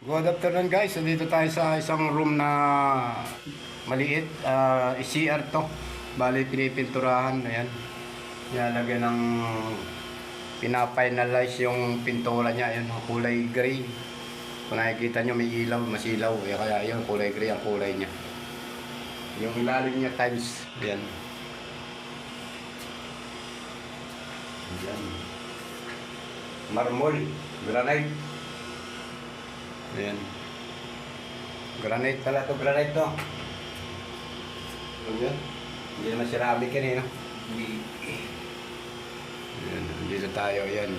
Good afternoon guys. Dito tayo sa isang room na maliit. Ah, CR to. Bali pinipinturahan. Ayan. Nilalagyan ng pinafinalize yung pintura niya. Ayan, kulay gray. Kung nakikita nyo may ilaw, masilaw. Eh, kaya yun, kulay gray ang kulay niya. Yung ilalim niya tiles. Ayan. Ayan. Marmol. Granite. Ayan. Granite pala to, granite to. Ano yun? Hindi naman ceramic yan eh, no? Hindi. Ayan, dito tayo, yan.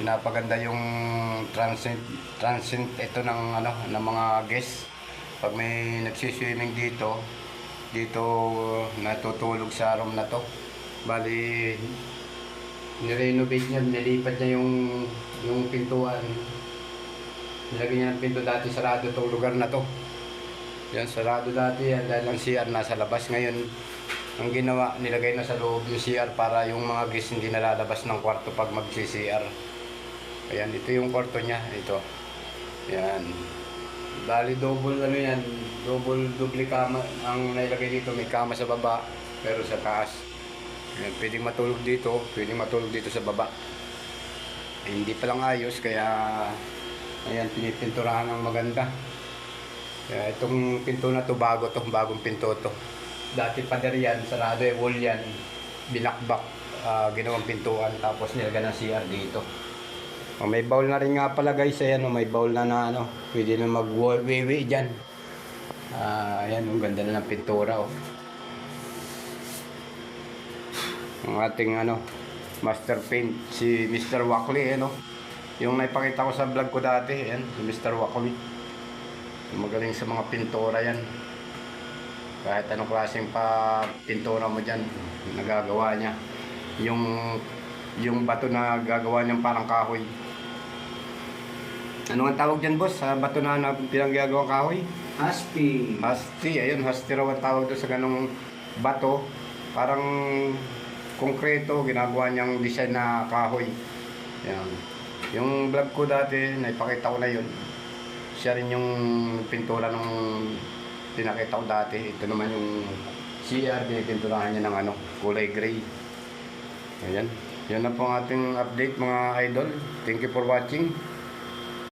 Pinapaganda yung transient, transient ito ng, ano, ng mga guests. Pag may nagsiswimming dito, dito natutulog sa room na to. Bali, nirenovate niya, nilipat niya yung, yung pintuan. Nilagay niya ng pinto dati sarado itong lugar na to. Yan, sarado dati yan dahil ang CR nasa labas. Ngayon, ang ginawa, nilagay na sa loob yung CR para yung mga guests hindi nalalabas ng kwarto pag mag-CR. Ayan, ito yung kwarto niya. Ito. Yan. Bali, double ano yan. Double, double kama ang nailagay dito. May kama sa baba, pero sa taas. Ayan, pwedeng matulog dito, pwedeng matulog dito sa baba. Eh, hindi pa lang ayos, kaya Ayan, pinipinturahan ng maganda. Kaya itong pinto na to bago to, bagong pinto to. Dati pader yan, sarado eh, wall yan. Binakbak, ah, ginawang pintuan, tapos nilagyan ng CR dito. Oh, may bowl na rin nga pala guys, ayan, oh, may bowl na na ano, pwede na mag-wiwi dyan. Ah, ayan, ang ganda na ng pintura oh. Ang ating ano, master paint, si Mr. Wackley, ano. Yung naipakita ko sa vlog ko dati, yan, si Mr. Wackley. Magaling sa mga pintura yan. Kahit anong klaseng pa pintura mo dyan, nagagawa niya. Yung yung bato na gagawa niyang parang kahoy. Ano ang tawag dyan, boss? Sa bato na, na pinanggagawang kahoy? Haspi. Hasti, ayun, hasti raw ang tawag doon sa ganong bato. Parang konkreto, ginagawa niyang design na kahoy. Yan. Yung vlog ko dati, naipakita ko na yun. Siya rin yung pintura nung pinakita ko dati. Ito naman yung CR, pinipinturahan niya ng ano, kulay gray. Ayan. Yan na po ang ating update mga idol. Thank you for watching.